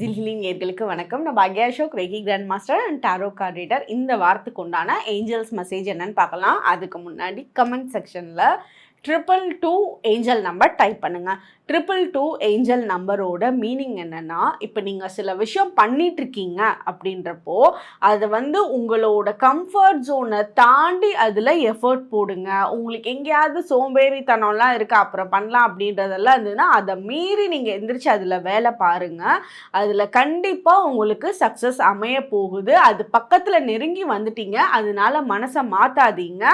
ஜில்ஹிலி நேர்களுக்கு வணக்கம். நான் Bhagya Ashok reiki grand master and tarot card reader இந்த வாரத்துக்கு உண்டான ஏஞ்சல்ஸ் மெசேஜ் என்னன்னு பார்க்கலாம். அதுக்கு முன்னாடி கமெண்ட் செக்ஷனில் triple two angel number type பண்ணுங்கள் ட்ரிபிள் டூ ஏஞ்சல் நம்பரோட மீனிங் என்னென்னா இப்போ நீங்கள் சில விஷயம் பண்ணிகிட்ருக்கீங்க அப்படின்றப்போ அது வந்து உங்களோட கம்ஃபர்ட் ஜோனை தாண்டி அதில் எஃபர்ட் போடுங்க. உங்களுக்கு எங்கேயாவது சோம்பேறித்தனம்லாம் இருக்குது அப்புறம் பண்ணலாம் அப்படின்றதெல்லாம் இருந்ததுன்னா அதை மீறி நீங்கள் எந்திரிச்சு அதில் வேலை பாருங்கள் அதில் கண்டிப்பாக உங்களுக்கு சக்ஸஸ் அமைய போகுது. அது பக்கத்தில் நெருங்கி வந்துட்டீங்க. அதனால மனசை மாற்றாதீங்க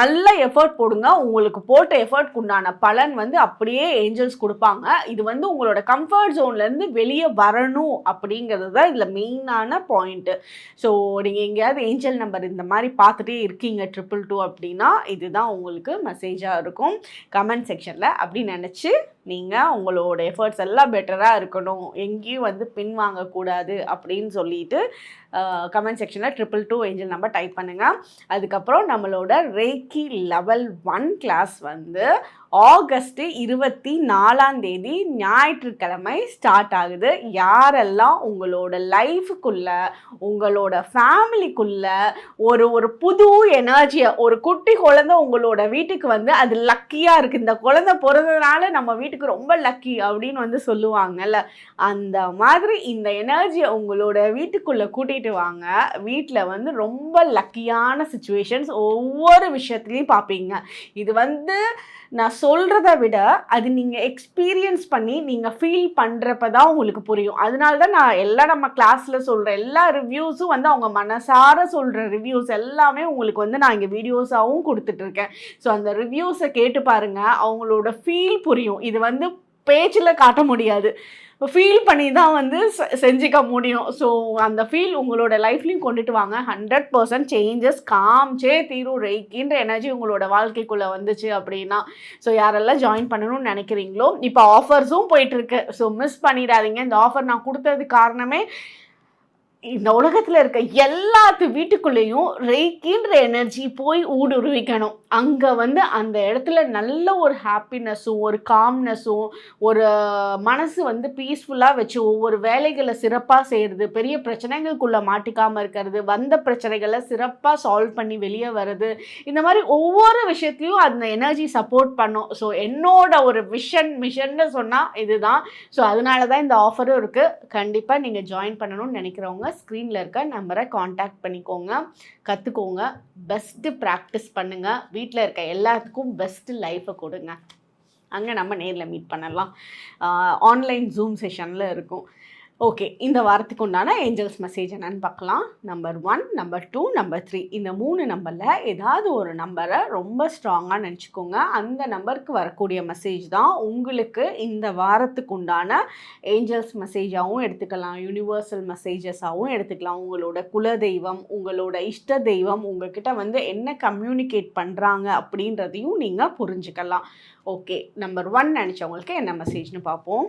நல்ல எஃபர்ட் போடுங்க. உங்களுக்கு போட்டு எஃபர்ட்க்கு உண்டான பலன் வந்து அப்படியே ஏஞ்சல்ஸ் கொடுப்பாங்க. இது வந்து உங்களோட கம்ஃபர்ட் ஜோன்லேருந்து வெளியே வரணும் அப்படிங்கிறது தான் இதில் மெயினான பாயிண்ட்டு ஸோ நீங்கள் எங்கேயாவது ஏஞ்சல் நம்பர் இந்த மாதிரி பார்த்துட்டே இருக்கீங்க ட்ரிபிள் டூ அப்படின்னா இதுதான் உங்களுக்கு மெசேஜாக இருக்கும். கமெண்ட் செக்ஷனில் அப்படி நினச்சி நீங்கள் உங்களோட எஃபர்ட்ஸ் எல்லாம் பெட்டராக இருக்கணும். எங்கேயும் வந்து பின் வாங்கக்கூடாது அப்படின்னு சொல்லிட்டு கமெண்ட் செக்ஷனில் triple two angel number type பண்ணுங்கள் அதுக்கப்புறம் நம்மளோட ரேக்கி லெவல் ஒன் கிளாஸ் வந்து ஆகஸ்ட் இருபத்தி நாலாம் தேதி ஞாயிற்றுக்கிழமை ஸ்டார்ட் ஆகுது. யாரெல்லாம் உங்களோட லைஃபுக்குள்ள உங்களோட ஃபேமிலிக்குள்ள ஒரு ஒரு புது எனர்ஜியை ஒரு குட்டி குழந்தை உங்களோட வீட்டுக்கு வந்து அது லக்கியாக இருக்குது இந்த குழந்தை பிறந்ததுனால நம்ம வீட்டுக்கு ரொம்ப லக்கி அப்படின்னு வந்து சொல்லுவாங்கல்ல. அந்த மாதிரி இந்த எனர்ஜியை உங்களோட வீட்டுக்குள்ளே கூட்டிகிட்டு வாங்க. வீட்டில் வந்து ரொம்ப லக்கியான சுச்சுவேஷன்ஸ் ஒவ்வொரு விஷயத்துலையும் பார்ப்பீங்க இது வந்து நான் சொல்கிறத விட அது நீங்கள் எக்ஸ்பீரியன்ஸ் பண்ணி நீங்கள் ஃபீல் பண்ணுறப்ப தான் உங்களுக்கு புரியும். அதனால தான் நான் எல்லா நம்ம கிளாஸில் சொல்கிற எல்லா ரிவ்யூஸும் வந்து அவங்க மனசார சொல்கிற ரிவ்யூஸ் எல்லாமே உங்களுக்கு வந்து நான் இங்கே வீடியோஸாகவும் கொடுத்துட்ருக்கேன் ஸோ அந்த ரிவ்யூஸை கேட்டு பாருங்கள் அவங்களோட ஃபீல் புரியும். இது வந்து பேச்சில் காட்ட முடியாது. ஃபீல் பண்ணி தான் வந்து செஞ்சுக்க முடியும். ஸோ அந்த ஃபீல் உங்களோட லைஃப்லையும் கொண்டுட்டு வாங்க. ஹண்ட்ரட் பர்சன்ட் சேஞ்சஸ் காமிச்சே தீரும். ரெய்க்கின்ற எனர்ஜி உங்களோட வாழ்க்கைக்குள்ளே வந்துச்சு அப்படின்னா ஸோ யாரெல்லாம் ஜாயின் பண்ணணும்னு நினைக்கிறீங்களோ இப்போ ஆஃபர்ஸும் போயிட்டுருக்கு ஸோ மிஸ் பண்ணிடாதீங்க. இந்த ஆஃபர் நான் கொடுத்தது காரணமே இந்த உலகத்தில் இருக்க எல்லாத்து வீட்டுக்குள்ளேயும் ரெய்க்கின்ற எனர்ஜி போய் ஊடுருவிக்கணும். அங்கே வந்து அந்த இடத்துல நல்ல ஒரு ஹாப்பினஸ்ஸும் ஒரு காம்னஸும் ஒரு மனசு வந்து பீஸ்ஃபுல்லாக வச்சு ஒவ்வொரு வேலைகளை சிறப்பாக செய்கிறது பெரிய பிரச்சனைகளுக்குள்ளே மாட்டிக்காமல் இருக்கிறது வந்த பிரச்சனைகளை சிறப்பாக சால்வ் பண்ணி வெளியே வர்றது இந்த மாதிரி ஒவ்வொரு விஷயத்தையும் அந்த எனர்ஜி சப்போர்ட் பண்ணும். ஸோ என்னோட ஒரு விஷன் மிஷன்னு சொன்னால் இதுதான். ஸோ அதனால தான் இந்த ஆஃபரும் இருக்குது கண்டிப்பாக நீங்கள் ஜாயின் பண்ணணும்னு நினைக்கிறவங்க ஸ்க்ரீனில் இருக்க நம்பரை காண்டாக்ட் பண்ணிக்கோங்க கற்றுக்கோங்க பெஸ்ட்டு ப்ராக்டிஸ் பண்ணுங்கள் வீட்டில் இருக்க எல்லாத்துக்கும் பெஸ்ட்டு லைஃப்பை கொடுங்க. அங்கே நம்ம நேரில் மீட் பண்ணலாம். ஆன்லைன் ஜூம் செஷனில் இருக்கும். ஓகே இந்த வாரத்துக்கு உண்டான ஏஞ்சல்ஸ் மெசேஜ் என்னன்னு பார்க்கலாம். Number one number two number three இந்த மூணு நம்பரில் ஏதாவது ஒரு நம்பரை ரொம்ப ஸ்ட்ராங்காக நினச்சிக்கோங்க. அந்த நம்பருக்கு வரக்கூடிய மெசேஜ் தான் உங்களுக்கு இந்த வாரத்துக்கு உண்டான ஏஞ்சல்ஸ் மெசேஜாகவும் எடுத்துக்கலாம். யூனிவர்சல் மெசேஜஸாகவும் எடுத்துக்கலாம். உங்களோட குல தெய்வம் உங்களோட இஷ்ட தெய்வம் உங்ககிட்ட வந்து என்ன கம்யூனிகேட் பண்ணுறாங்க அப்படின்றதையும் நீங்கள் புரிஞ்சுக்கலாம். ஓகே நம்பர் ஒன் நினச்சவங்களுக்கு என்ன மெசேஜ்னு பார்ப்போம்.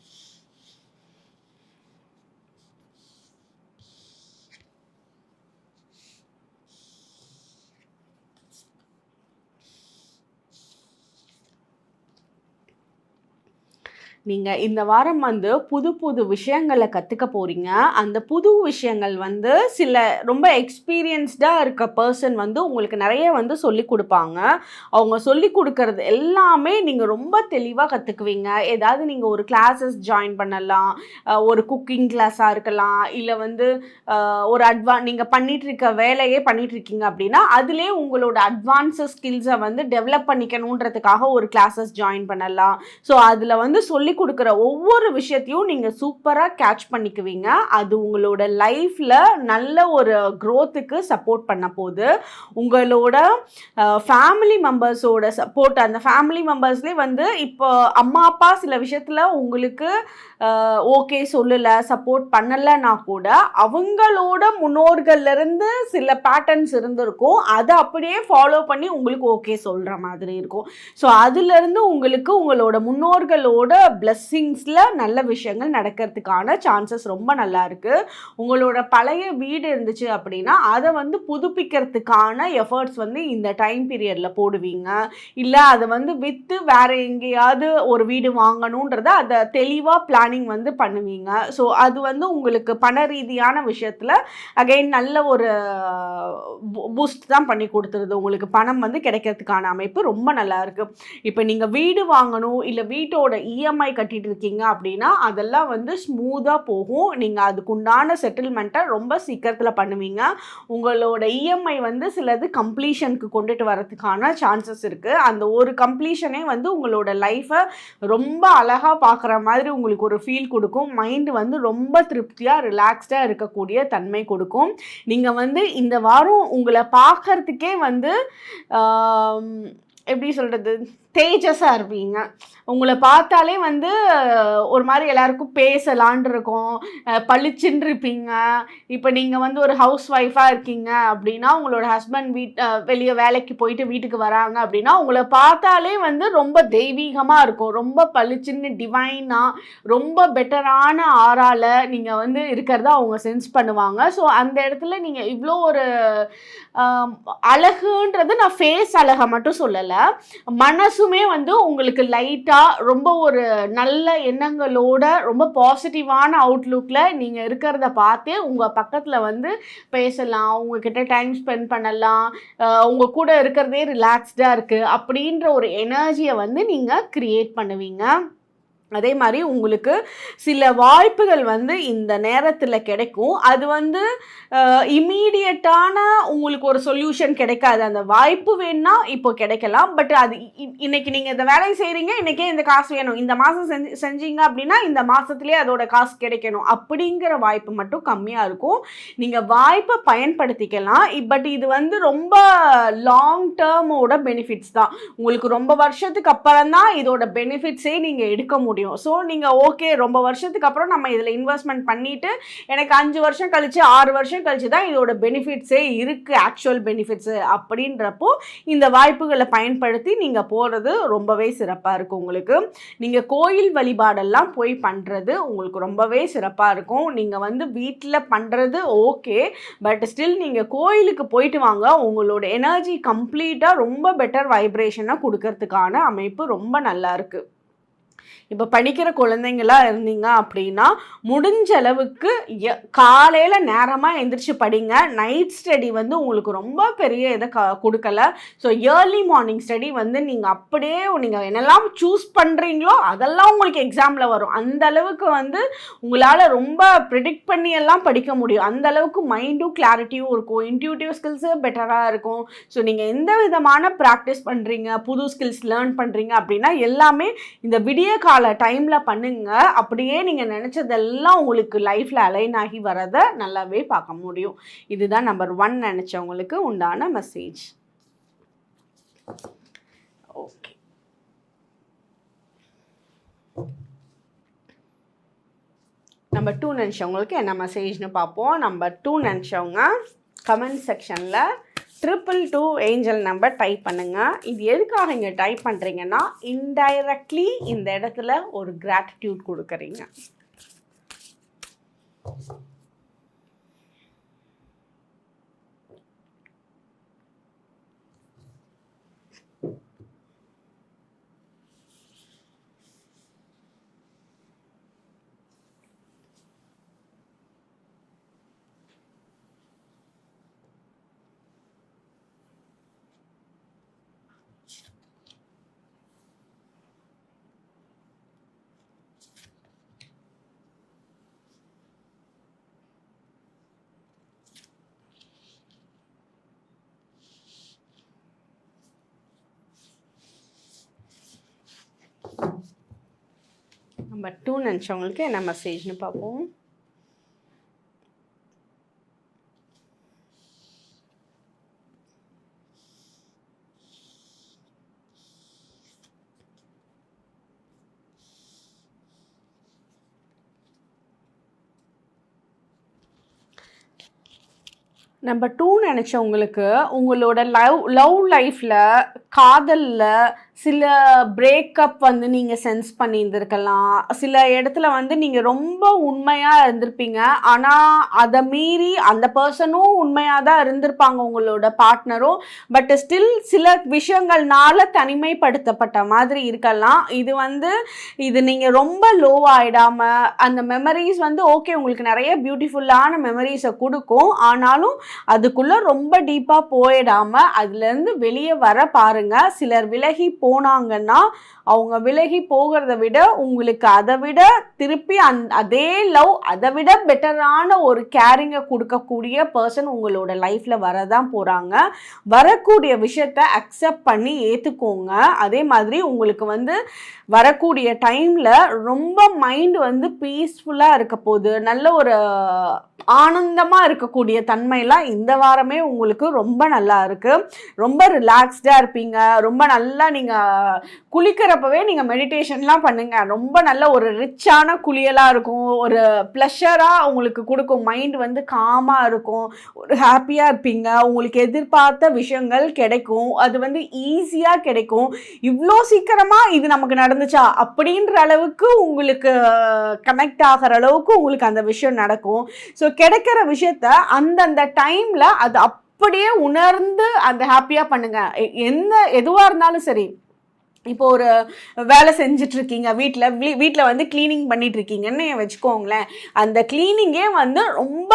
நீங்கள் இந்த வாரம் வந்து புது புது விஷயங்களை கற்றுக்க போகிறீங்க அந்த புது விஷயங்கள் வந்து சில ரொம்ப எக்ஸ்பீரியன்ஸ்டாக இருக்க பர்சன் வந்து உங்களுக்கு நிறைய வந்து சொல்லி கொடுப்பாங்க. அவங்க சொல்லி கொடுக்கறது எல்லாமே நீங்கள் ரொம்ப தெளிவாக கற்றுக்குவீங்க ஏதாவது நீங்கள் ஒரு கிளாஸஸ் ஜாயின் பண்ணலாம். ஒரு குக்கிங் கிளாஸாக இருக்கலாம். இல்லை வந்து ஒரு அட்வா நீங்கள் பண்ணிகிட்ருக்க வேலையே பண்ணிகிட்ருக்கீங்க அப்படின்னா அதிலே உங்களோட அட்வான்ஸு ஸ்கில்ஸை வந்து டெவலப் பண்ணிக்கணுன்றதுக்காக ஒரு கிளாஸஸ் ஜாயின் பண்ணலாம். ஸோ அதில் வந்து சொல்லி சொல்லி கொடுக்குற ஒவ்வொரு விஷயத்தையும் நீங்கள் சூப்பராக கேட்ச் பண்ணிக்குவீங்க. அது உங்களோட லைஃப்பில் நல்ல ஒரு க்ரோத்துக்கு சப்போர்ட் பண்ண போகுது உங்களோட ஃபேமிலி மெம்பர்ஸோட சப்போர்ட் அந்த ஃபேமிலி மெம்பர்ஸ்லேயே வந்து இப்போ அம்மா அப்பா சில விஷயத்தில் உங்களுக்கு ஓகே சொல்லலை சப்போர்ட் பண்ணலைன்னா கூட அவங்களோட முன்னோர்கள்லேருந்து சில பேட்டர்ன்ஸ் இருந்திருக்கும். அதை அப்படியே ஃபாலோ பண்ணி உங்களுக்கு ஓகே சொல்கிற மாதிரி இருக்கும். ஸோ அதுலேருந்து உங்களுக்கு உங்களோட முன்னோர்களோட பிளஸ்ஸிங்ஸில் நல்ல விஷயங்கள் நடக்கிறதுக்கான சான்சஸ் ரொம்ப நல்லா இருக்குது உங்களோட பழைய வீடு இருந்துச்சு அப்படின்னா அதை வந்து புதுப்பிக்கிறதுக்கான எஃபர்ட்ஸ் வந்து இந்த டைம் பீரியடில் போடுவீங்க. இல்லை அதை வந்து விற்று வேறு எங்கேயாவது ஒரு வீடு வாங்கணுன்றத அதை தெளிவாக பிளானிங் வந்து பண்ணுவீங்க. ஸோ அது வந்து உங்களுக்கு பண ரீதியான விஷயத்தில் அகைன் நல்ல ஒரு பூஸ்ட் தான் பண்ணி கொடுத்துருது. உங்களுக்கு பணம் வந்து கிடைக்கிறதுக்கான அமைப்பு ரொம்ப நல்லா இருக்குது இப்போ நீங்கள் வீடு வாங்கணும் இல்லை வீட்டோட இஎம்ஐ e கட்டிட்டு இருக்கீங்க அப்படின்னா அதெல்லாம் வந்து ஸ்மூத்தாக போகும். நீங்கள் அதுக்குண்டான செட்டில்மெண்ட்டை ரொம்ப சீக்கிரத்தில் பண்ணுவீங்க. உங்களோட இஎம்ஐ வந்து சிலது கம்ப்ளீஷனுக்கு கொண்டுட்டு வரதுக்கான சான்சஸ் இருக்குது அந்த ஒரு கம்ப்ளீஷனே வந்து உங்களோட லைஃப்பை ரொம்ப அழகாக பார்க்குற மாதிரி உங்களுக்கு ஒரு ஃபீல் கொடுக்கும். மைண்டு வந்து ரொம்ப திருப்தியாக ரிலாக்ஸ்டாக இருக்கக்கூடிய தன்மை கொடுக்கும். நீங்கள் வந்து இந்த வாரம் உங்களை பார்க்கறதுக்கே வந்து எப்படி சொல்கிறது தேஜஸாக இருப்பீங்க. உங்களை பார்த்தாலே வந்து ஒரு மாதிரி எல்லாருக்கும் பேசலான் இருக்கும். பளிச்சுன்னு இருப்பீங்க. இப்போ நீங்கள் வந்து ஒரு ஹவுஸ் ஒய்ஃபாக இருக்கீங்க அப்படின்னா உங்களோட ஹஸ்பண்ட் வீட் வெளியே வேலைக்கு போயிட்டு வீட்டுக்கு வராங்க அப்படின்னா உங்களை பார்த்தாலே வந்து ரொம்ப தெய்வீகமாக இருக்கும். ரொம்ப பளிச்சுன்னு டிவைனாக ரொம்ப பெட்டரான ஆறால் நீங்கள் வந்து இருக்கிறத அவங்க சென்ஸ் பண்ணுவாங்க. ஸோ அந்த இடத்துல நீங்கள் இவ்வளோ ஒரு அழகுன்றது நான் ஃபேஸ் அழகை மட்டும் சொல்லலை. மனசு மனசுமே வந்து உங்களுக்கு லைட்டாக ரொம்ப ஒரு நல்ல எண்ணங்களோட ரொம்ப பாசிட்டிவான அவுட்லுக்கில் நீங்கள் இருக்கிறத பார்த்து உங்கள் பக்கத்தில் வந்து பேசலாம் உங்ககிட்ட டைம் ஸ்பெண்ட் பண்ணலாம் உங்கள் கூட இருக்கிறதே ரிலாக்ஸ்டாக இருக்குது அப்படின்ற ஒரு எனர்ஜியை வந்து நீங்கள் க்ரியேட் பண்ணுவீங்க. அதே மாதிரி உங்களுக்கு சில வாய்ப்புகள் வந்து இந்த நேரத்தில் கிடைக்கும். அது வந்து இம்மீடியட்டான உங்களுக்கு ஒரு சொல்யூஷன் கிடைக்காது. அந்த வாய்ப்பு வேணுன்னா இப்போ கிடைக்கலாம். பட் அது இன்னைக்கு நீங்கள் இந்த வேலையை செய்கிறீங்க இன்றைக்கே இந்த காசு வேணும். இந்த மாதம் செஞ்சு செஞ்சீங்க அப்படின்னா இந்த மாதத்துலேயே அதோட காசு கிடைக்கணும். அப்படிங்கிற வாய்ப்பு மட்டும் கம்மியாக இருக்கும். நீங்கள் வாய்ப்பை பயன்படுத்திக்கலாம். பட் இது வந்து ரொம்ப லாங் டேர்மோட பெனிஃபிட்ஸ் தான். உங்களுக்கு ரொம்ப வருஷத்துக்கு அப்புறம் தான் இதோட பெனிஃபிட்ஸே நீங்கள் எடுக்க முடியும். முடியும். ஸோ நீங்கள் ஓகே ரொம்ப வருஷத்துக்கு அப்புறம் நம்ம இதில் இன்வெஸ்ட்மெண்ட் பண்ணிவிட்டு எனக்கு அஞ்சு வருஷம் கழித்து ஆறு வருஷம் கழித்து தான் இதோட பெனிஃபிட்ஸே இருக்குது ஆக்சுவல் பெனிஃபிட்ஸு அப்படின்றப்போ இந்த வாய்ப்புகளை பயன்படுத்தி நீங்கள் போகிறது ரொம்பவே சிறப்பாக இருக்கும் உங்களுக்கு. நீங்கள் கோயில் வழிபாடெல்லாம் போய் பண்ணுறது உங்களுக்கு ரொம்பவே சிறப்பாக இருக்கும். நீங்கள் வந்து வீட்டில் பண்ணுறது ஓகே பட் ஸ்டில் நீங்கள் கோயிலுக்கு போயிட்டு வாங்க உங்களோட எனர்ஜி கம்ப்ளீட்டாக ரொம்ப பெட்டர் வைப்ரேஷனை கொடுக்கறதுக்கான அமைப்பு ரொம்ப நல்லா இருக்குது இப்போ படிக்கிற குழந்தைங்களா இருந்தீங்க அப்படின்னா முடிஞ்ச அளவுக்கு காலையில் நேரமாக எந்திரிச்சு படிங்க. நைட் ஸ்டடி வந்து உங்களுக்கு ரொம்ப பெரிய இதை க கொடுக்கல. ஸோ ஏர்லி மார்னிங் ஸ்டடி வந்து நீங்கள் அப்படியே நீங்கள் என்னெல்லாம் சூஸ் பண்ணுறீங்களோ அதெல்லாம் உங்களுக்கு எக்ஸாமில் வரும். அந்த அளவுக்கு வந்து உங்களால் ரொம்ப ப்ரிடிக்ட் பண்ணி எல்லாம் படிக்க முடியும். அந்த அளவுக்கு மைண்டும் கிளாரிட்டியும் இருக்கும். இன்ட்யூட்டிவ் ஸ்கில்ஸு பெட்டராக இருக்கும். ஸோ நீங்கள் எந்த விதமான ப்ராக்டிஸ் பண்ணுறீங்க புது ஸ்கில்ஸ் லேர்ன் பண்ணுறீங்க அப்படின்னா எல்லாமே இந்த விடிய கால கால டைமில் பண்ணுங்க. அப்படியே நீங்கள் நினச்சதெல்லாம் உங்களுக்கு லைஃப்பில் அலைன் ஆகி வரதை நல்லாவே பார்க்க முடியும். இதுதான் நம்பர் ஒன் நினச்சவங்களுக்கு உண்டான மெசேஜ் ஓகே நம்பர் டூ நினச்சவங்களுக்கு என்ன மெசேஜ்னு பார்ப்போம். நம்பர் டூ நினச்சவங்க கமெண்ட் செக்ஷனில் triple two angel number type பண்ணுங்கள் இது எதுக்காக நீங்கள் டைப் பண்ணுறீங்கன்னா இன்டைரக்ட்லி இந்த இடத்துல ஒரு கிராட்டிடியூட் கொடுக்குறீங்க. நம்பர் டூ நினச்சவங்களுக்கு என்ன மெசேஜ்னு பார்ப்போம். நம்பர் டூ நினச்சவங்களுக்கு உங்களோட லவ் லவ் லைஃப்பில் காதலில் சில பிரேக்கப் வந்து நீங்கள் சென்ஸ் பண்ணியிருந்திருக்கலாம். சில இடத்துல வந்து நீங்கள் ரொம்ப உண்மையாக இருந்திருப்பீங்க. ஆனால் அதை மீறி அந்த பர்சனும் உண்மையாக தான் இருந்திருப்பாங்க உங்களோட பார்ட்னரும் பட் ஸ்டில் சில விஷயங்கள்னால தனிமைப்படுத்தப்பட்ட மாதிரி இருக்கலாம். இது வந்து இது நீங்கள் ரொம்ப லோ ஆகிடாமல் அந்த மெமரிஸ் வந்து ஓகே உங்களுக்கு நிறைய பியூட்டிஃபுல்லான மெமரிஸை கொடுக்கும். ஆனாலும் அதுக்குள்ளே ரொம்ப டீப்பாக போயிடாமல் அதுலேருந்து வெளியே வர பாருங்கள் சிலர் விலகி போனாங்கன்னா அவங்க விலகி போகிறத விட உங்களுக்கு அதை விட திருப்பி அந் அதே லவ் அதை விட பெட்டரான ஒரு கேரிங்கை கொடுக்கக்கூடிய பர்சன் உங்களோட லைஃப்பில் வரதான் போகிறாங்க வரக்கூடிய விஷயத்த அக்செப்ட் பண்ணி ஏற்றுக்கோங்க அதே மாதிரி உங்களுக்கு வந்து வரக்கூடிய டைமில் ரொம்ப மைண்ட் வந்து பீஸ்ஃபுல்லாக இருக்க போகுது. நல்ல ஒரு ஆனந்தமாக இருக்கக்கூடிய தன்மையெல்லாம் இந்த வாரமே உங்களுக்கு ரொம்ப நல்லா இருக்குது ரொம்ப ரிலாக்ஸ்டாக இருப்பீங்க. ரொம்ப நல்லா நீங்கள் குளிக்கிறப்பவே நீங்கள் மெடிடேஷன்லாம் பண்ணுங்கள் ரொம்ப நல்ல ஒரு ரிச்சான குளியலாக இருக்கும். ஒரு ப்ளஷராக உங்களுக்கு கொடுக்கும். மைண்ட் வந்து காமாக இருக்கும். ஒரு ஹாப்பியாக இருப்பீங்க. உங்களுக்கு எதிர்பார்த்த விஷயங்கள் கிடைக்கும். அது வந்து ஈஸியாக கிடைக்கும். இவ்வளோ சீக்கிரமாக இது நமக்கு நடந்துச்சா? அப்படின்ற அளவுக்கு உங்களுக்கு கனெக்ட் ஆகிற அளவுக்கு உங்களுக்கு அந்த விஷயம் நடக்கும். ஸோ கிடைக்கிற விஷயத்த அந்தந்த டைமில் அது அப் அப்படியே உணர்ந்து அந்த ஹாப்பியாக பண்ணுங்கள் எந்த எதுவாக இருந்தாலும் சரி. இப்போ ஒரு வேலை செஞ்சிட்ருக்கீங்க வீட்டில் வீ வீட்டில் வந்து க்ளீனிங் பண்ணிகிட்ருக்கீங்கன்னு வச்சுக்கோங்களேன். அந்த க்ளீனிங்கே வந்து ரொம்ப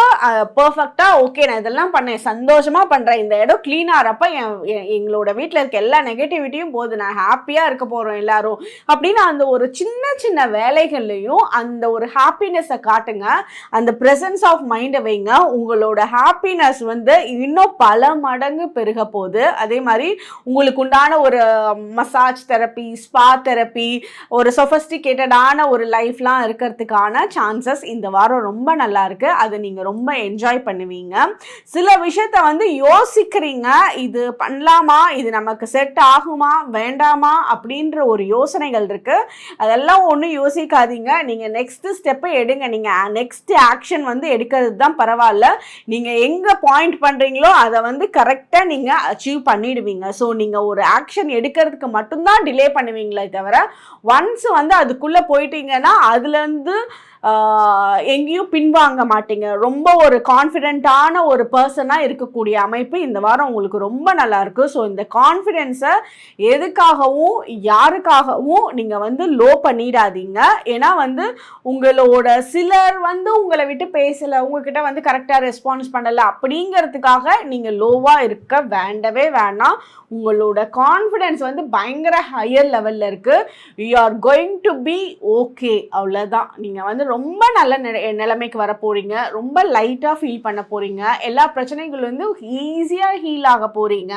பர்ஃபெக்டாக ஓகே நான் இதெல்லாம் பண்ணேன் சந்தோஷமாக பண்ணுறேன் இந்த இடம் க்ளீன் ஆகிறப்ப என் எங்களோட வீட்டில் இருக்க எல்லா நெகட்டிவிட்டியும் போகுது. நான் ஹாப்பியாக இருக்க போகிறோம் எல்லாரும். அப்படின்னு அந்த ஒரு சின்ன சின்ன வேலைகள்லையும் அந்த ஒரு ஹாப்பினஸை காட்டுங்க. அந்த ப்ரெசன்ஸ் ஆஃப் மைண்டை வைங்க. உங்களோட ஹாப்பினஸ் வந்து இன்னும் பல மடங்கு பெருக போகுது. அதே மாதிரி உங்களுக்கு உண்டான ஒரு மசாஜ் தெரப்பி ஸ்பா தெரப்பி ஒரு சொஃபஸ்டிகேட்டடான ஒரு லைஃப்லாம் இருக்கிறதுக்கான சான்சஸ் இந்த வாரம் ரொம்ப நல்லா இருக்கு. அதை நீங்கள் ரொம்ப என்ஜாய் பண்ணுவீங்க. சில விஷயத்த வந்து யோசிக்கிறீங்க. இது பண்ணலாமா? இது நமக்கு செட் ஆகுமா? வேண்டாமா? அப்படின்ற ஒரு யோசனைகள் இருக்கு. அதெல்லாம் ஒன்றும் யோசிக்காதீங்க. நீங்கள் நெக்ஸ்ட் ஸ்டெப்பை எடுங்க. நீங்கள் நெக்ஸ்ட் ஆக்ஷன் வந்து எடுக்கிறது தான் பரவாயில்ல. நீங்கள் எங்கே பாயிண்ட் பண்ணுறீங்களோ அதை வந்து கரெக்டாக நீங்கள் அச்சீவ் பண்ணிடுவீங்க. ஸோ நீங்கள் ஒரு ஆக்ஷன் எடுக்கிறதுக்கு மட்டும்தான் டிலே பண்ணுவீங்களே தவிர ஒன்ஸ் வந்து அதுக்குள்ளே போயிட்டீங்கன்னா அதுலேருந்து எங்கேயும் பின்வாங்க மாட்டீங்க. ரொம்ப ஒரு கான்ஃபிடென்ட்டான ஒரு பர்சனாக இருக்கக்கூடிய அமைப்பு இந்த வாரம் உங்களுக்கு ரொம்ப நல்லாயிருக்கு ஸோ இந்த கான்ஃபிடென்ஸை எதுக்காகவும் யாருக்காகவும் நீங்கள் வந்து லோ பண்ணிடாதீங்க. ஏன்னா வந்து உங்களோட சிலர் வந்து உங்களை விட்டு பேசலை உங்ககிட்ட வந்து கரெக்டாக ரெஸ்பான்ஸ் பண்ணலை அப்படிங்கிறதுக்காக நீங்கள் லோவாக இருக்க வேண்டவே வேணாம். உங்களோட கான்ஃபிடென்ஸ் வந்து பயங்கர ஹையர் லெவலில் இருக்குது you are going to be okay அவ்வளோதான் நீங்கள் வந்து ரொம்ப நல்ல நிலைமைக்கு வர போகிறீங்க ரொம்ப லைட்டாக ஃபீல் பண்ண போகிறீங்க எல்லா பிரச்சனைகள் வந்து ஈஸியாக ஹீல் ஆக போகிறீங்க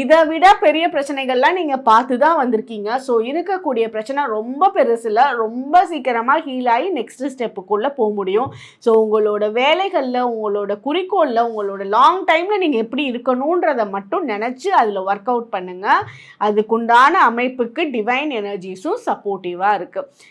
இதை விட பெரிய பிரச்சனைகள்லாம் நீங்கள் பார்த்து தான் வந்திருக்கீங்க. ஸோ இருக்கக்கூடிய பிரச்சனை ரொம்ப பெருசில் ரொம்ப சீக்கிரமாக ஹீல் ஆகி நெக்ஸ்ட் ஸ்டெப்புக்குள்ளே போக முடியும். ஸோ உங்களோட வேலைகளில் உங்களோட குறிக்கோளில் உங்களோட லாங் டைமில் நீங்கள் எப்படி இருக்கணுன்றதை மட்டும் நினச்சி அதில் ஒர்க் அவுட் பண்ணுங்கள் அதுக்குண்டான அமைப்புக்கு டிவைன் எனர்ஜிஸும் சப்போர்ட்டிவாக இருக்குது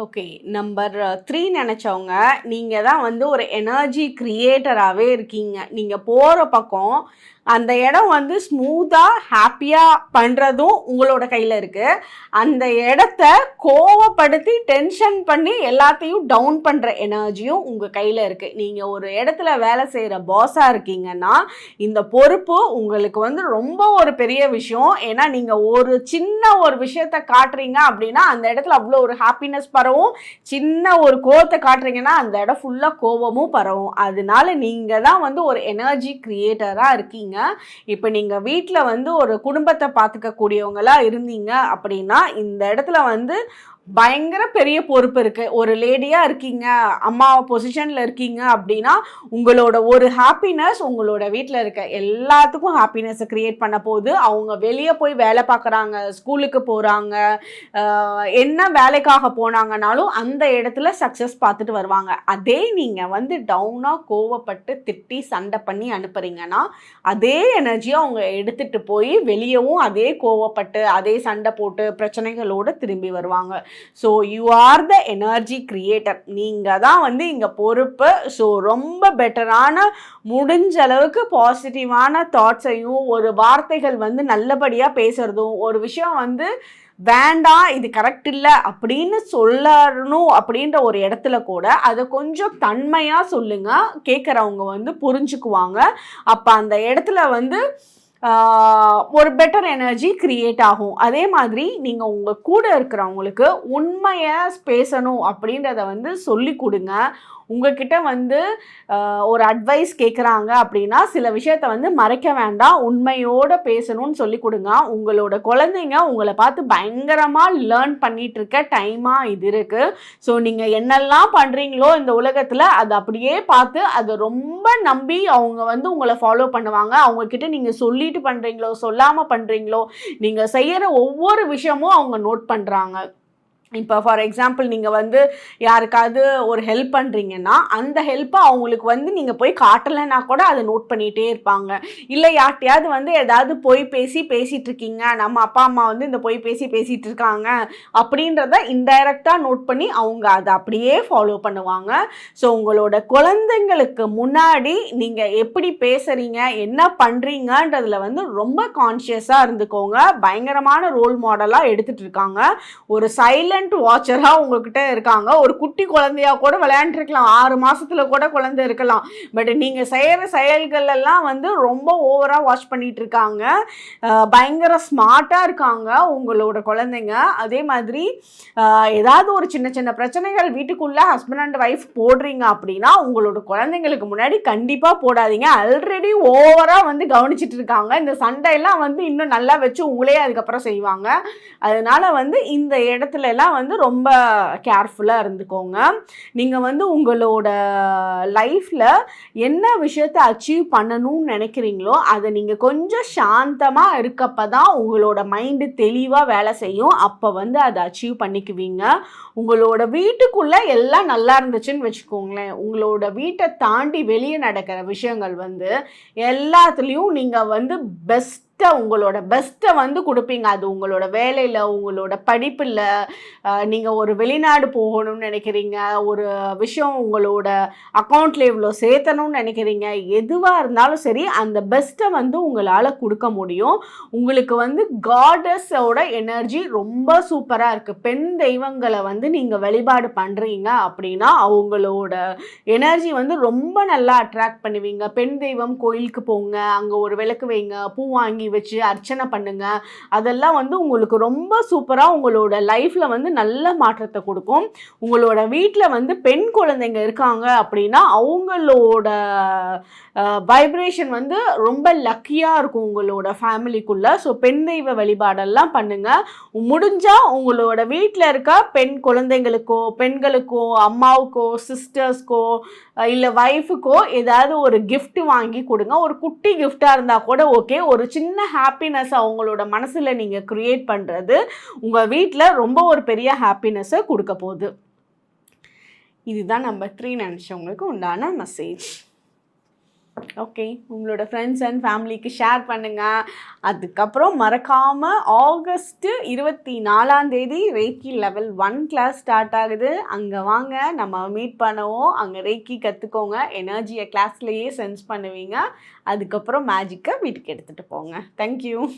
ஓகே நம்பர் த்ரீ uh, நினச்சவங்க நீங்கள் தான் வந்து ஒரு எனர்ஜி க்ரியேட்டராகவே இருக்கீங்க. நீங்கள் போகிற பக்கம் அந்த இடம் வந்து ஸ்மூத்தாக ஹாப்பியாக பண்ணுறதும் உங்களோட கையில் இருக்குது அந்த இடத்த கோவப்படுத்தி டென்ஷன் பண்ணி எல்லாத்தையும் டவுன் பண்ணுற எனர்ஜியும் உங்கள் கையில் இருக்குது நீங்கள் ஒரு இடத்துல வேலை செய்கிற பாஸாக இருக்கீங்கன்னா இந்த பொறுப்பு உங்களுக்கு வந்து ரொம்ப ஒரு பெரிய விஷயம். ஏன்னா நீங்கள் ஒரு சின்ன ஒரு விஷயத்த காட்டுறீங்க அப்படின்னா அந்த இடத்துல அவ்வளோ ஒரு ஹாப்பினஸ் பரவும். சின்ன ஒரு கோவத்தை காட்டுறீங்கன்னா அந்த இடம் ஃபுல்லாக கோபமும் பரவும். அதனால நீங்கள் தான் வந்து ஒரு எனர்ஜி கிரியேட்டராக இருக்கீங்க. இப்போ நீங்கள் வீட்டில் வந்து ஒரு குடும்பத்தை பார்த்துக்கக்கூடியவங்களாக இருந்தீங்க அப்படின்னா இந்த இடத்துல வந்து பயங்கர பெரிய பொறுப்பு இருக்கு. ஒரு லேடியா இருக்கீங்க அம்மா பொசிஷன்ல இருக்கீங்க அப்படின்னா உங்களோட ஒரு ஹாப்பினஸ் உங்களோட வீட்டில் இருக்க எல்லாத்துக்கும் ஹாப்பினஸை கிரியேட் பண்ண போது அவங்க வெளியே போய் வேலை பார்க்குறாங்க ஸ்கூலுக்கு போகிறாங்க என்ன வேலைக்காக போனாங்கனாலும் அந்த இடத்துல சக்ஸஸ் பார்த்துட்டு வருவாங்க. அதே நீங்கள் வந்து டவுனாக கோவப்பட்டு திட்டி சண்டை பண்ணி அனுப்புறீங்கன்னா அதே எனர்ஜியை அவங்க எடுத்துட்டு போய் வெளியவும் அதே கோவப்பட்டு அதே சண்டை போட்டு பிரச்சனைகளோடு திரும்பி வருவாங்க. So you are the energy creator நீங்கள் தான் வந்து இங்கே பொறுப்பு. ஸோ ரொம்ப பெட்டரான முடிஞ்ச அளவுக்கு பாசிட்டிவான தாட்ஸையும் ஒரு வார்த்தைகள் வந்து நல்லபடியாக பேசுகிறதும் ஒரு விஷயம் வந்து வேண்டாம் இது கரெக்ட் இல்லை அப்படின்னு சொல்லணும் அப்படின்ற ஒரு இடத்துல கூட அதை கொஞ்சம் தன்மையாக சொல்லுங்கள் கேட்குறவங்க வந்து புரிஞ்சுக்குவாங்க. அப்போ அந்த இடத்துல வந்து ஒரு பெட்டர் எனர்ஜி க்ரியேட் ஆகும். அதே மாதிரி நீங்கள் உங்கள் கூட இருக்கிறவங்களுக்கு உண்மையை பேசணும் அப்படின்றத வந்து சொல்லி கொடுங்க. உங்ககிட்ட வந்து ஒரு அட்வைஸ் கேட்குறாங்க அப்படின்னா சில விஷயத்த வந்து மறைக்க வேண்டாம். உண்மையோடு பேசணும்னு சொல்லி கொடுங்க. உங்களோட குழந்தைங்க உங்களை பார்த்து பயங்கரமாக லேர்ன் பண்ணிகிட்டு இருக்க டைமாக இது இருக்குது ஸோ நீங்கள் என்னெல்லாம் பண்ணுறீங்களோ இந்த உலகத்தில் அதை அப்படியே பார்த்து அதை ரொம்ப நம்பி அவங்க வந்து உங்களை ஃபாலோ பண்ணுவாங்க. அவங்கக்கிட்ட நீங்கள் சொல்லிட்டு பண்ணுறீங்களோ சொல்லாமல் பண்ணுறீங்களோ நீங்கள் செய்கிற ஒவ்வொரு விஷயமும் அவங்க நோட் பண்ணுறாங்க இப்போ ஃபார் எக்ஸாம்பிள் நீங்கள் வந்து யாருக்காவது ஒரு ஹெல்ப் பண்ணுறீங்கன்னா அந்த ஹெல்ப்பை அவங்களுக்கு வந்து நீங்கள் போய் காட்டலைன்னா கூட அதை நோட் பண்ணிகிட்டே இருப்பாங்க. இல்லை யார்ட்டையாவது வந்து ஏதாவது பொய் பேசி பேசிகிட்ருக்கீங்க நம்ம அப்பா அம்மா வந்து இந்த பொய் பேசி பேசிகிட்டு இருக்காங்க அப்படின்றத இன்டைரக்டாக நோட் பண்ணி அவங்க அதை அப்படியே ஃபாலோ பண்ணுவாங்க. ஸோ உங்களோட குழந்தைங்களுக்கு முன்னாடி நீங்கள் எப்படி பேசுகிறீங்க என்ன பண்ணுறீங்கன்றதில் வந்து ரொம்ப கான்ஷியஸாக இருந்துக்கோங்க. பயங்கரமான ரோல் மாடலாக எடுத்துகிட்டு இருக்காங்க. ஒரு சைலண்ட் சைலண்ட் வாட்சராக உங்ககிட்ட இருக்காங்க. ஒரு குட்டி குழந்தையா கூட விளையாண்டுருக்கலாம். ஆறு மாதத்தில் கூட குழந்தை இருக்கலாம். பட் நீங்கள் செய்கிற செயல்கள் எல்லாம் வந்து ரொம்ப ஓவராக வாட்ச் பண்ணிகிட்டு இருக்காங்க பயங்கர ஸ்மார்ட்டாக இருக்காங்க உங்களோட குழந்தைங்க. அதே மாதிரி ஏதாவது ஒரு சின்ன சின்ன பிரச்சனைகள் வீட்டுக்குள்ளே ஹஸ்பண்ட் அண்ட் ஒய்ஃப் போடுறீங்க அப்படின்னா உங்களோட குழந்தைங்களுக்கு முன்னாடி கண்டிப்பாக போடாதீங்க. ஆல்ரெடி ஓவராக வந்து கவனிச்சிட்டு இருக்காங்க இந்த சண்டையெல்லாம் வந்து இன்னும் நல்லா வச்சு உங்களே அதுக்கப்புறம் செய்வாங்க. அதனால வந்து இந்த இடத்துல எல்லாம் இதெல்லாம் வந்து ரொம்ப கேர்ஃபுல்லாக இருந்துக்கோங்க. நீங்கள் வந்து உங்களோட லைஃப்பில் என்ன விஷயத்தை அச்சீவ் பண்ணணும்னு நினைக்கிறீங்களோ அதை நீங்கள் கொஞ்சம் சாந்தமாக இருக்கப்போ தான் உங்களோட மைண்டு தெளிவாக வேலை செய்யும். அப்போ வந்து அதை அச்சீவ் பண்ணிக்குவீங்க. உங்களோட வீட்டுக்குள்ளே எல்லாம் நல்லா இருந்துச்சுன்னு வச்சுக்கோங்களேன். உங்களோட வீட்டை தாண்டி வெளியே நடக்கிற விஷயங்கள் வந்து எல்லாத்துலேயும் நீங்கள் வந்து பெஸ்ட் பெஸ்ட்டை உங்களோட பெஸ்ட்டை வந்து கொடுப்பீங்க. அது உங்களோட வேலையில் உங்களோட படிப்பில் நீங்கள் ஒரு வெளிநாடு போகணும்னு நினைக்கிறீங்க. ஒரு விஷயம் உங்களோட அக்கௌண்ட்டில் இவ்வளோ சேர்த்தணும்னு நினைக்கிறீங்க. எதுவாக இருந்தாலும் சரி அந்த பெஸ்ட்டை வந்து உங்களால் கொடுக்க முடியும். உங்களுக்கு வந்து காடஸோட எனர்ஜி ரொம்ப சூப்பராக இருக்குது பெண் தெய்வங்களை வந்து நீங்கள் வழிபாடு பண்ணுறீங்க அப்படின்னா அவங்களோட எனர்ஜி வந்து ரொம்ப நல்லா அட்ராக்ட் பண்ணுவீங்க. பெண் தெய்வம் கோயிலுக்கு போங்க. அங்கே ஒரு விளக்கு வைங்க. பூ வாங்கி வச்சு அர்ச்சனை பண்ணுங்க. அதெல்லாம் வந்து உங்களுக்கு ரொம்ப சூப்பராக உங்களோட லைஃப்பில் வந்து நல்ல மாற்றத்தை கொடுக்கும். உங்களோட வீட்டில் வந்து பெண் குழந்தைங்க இருக்காங்க அப்படின்னா அவங்களோட வைப்ரேஷன் வந்து ரொம்ப லக்கியாக இருக்கும் உங்களோட ஃபேமிலிக்குள்ளே ஸோ பெண் தெய்வ வழிபாடெல்லாம் பண்ணுங்கள் முடிஞ்சால் உங்களோட வீட்டில் இருக்க பெண் குழந்தைங்களுக்கோ பெண்களுக்கோ அம்மாவுக்கோ சிஸ்டர்ஸ்க்கோ இல்லை ஒய்ஃபுக்கோ ஏதாவது ஒரு கிஃப்ட் வாங்கி கொடுங்க. ஒரு குட்டி கிஃப்டாக இருந்தால் கூட ஓகே ஒரு சின்ன ஹாப்பினஸ் அவங்களோட மனசில் நீங்கள் க்ரியேட் பண்ணுறது உங்கள் வீட்டில் ரொம்ப ஒரு பெரிய ஹாப்பினஸ்ஸை கொடுக்க போகுது. இதுதான் நம்பர் த்ரீ நினச்சவங்களுக்கு உண்டான மெசேஜ் ஓகே உங்களோட ஃப்ரெண்ட்ஸ் அண்ட் ஃபேமிலிக்கு ஷேர் பண்ணுங்கள் அதுக்கப்புறம் மறக்காமல் ஆகஸ்ட்டு இருபத்தி நாலாந்தேதி reiki level one class start ஆகுது. அங்கே வாங்க நம்ம மீட் பண்ணுவோம். அங்கே ரேக்கி கற்றுக்கோங்க எனர்ஜியை கிளாஸ்லேயே சென்ஸ் பண்ணுவீங்க. அதுக்கப்புறம் மேஜிக்கை வீட்டுக்கு எடுத்துகிட்டு போங்க. தேங்க்யூ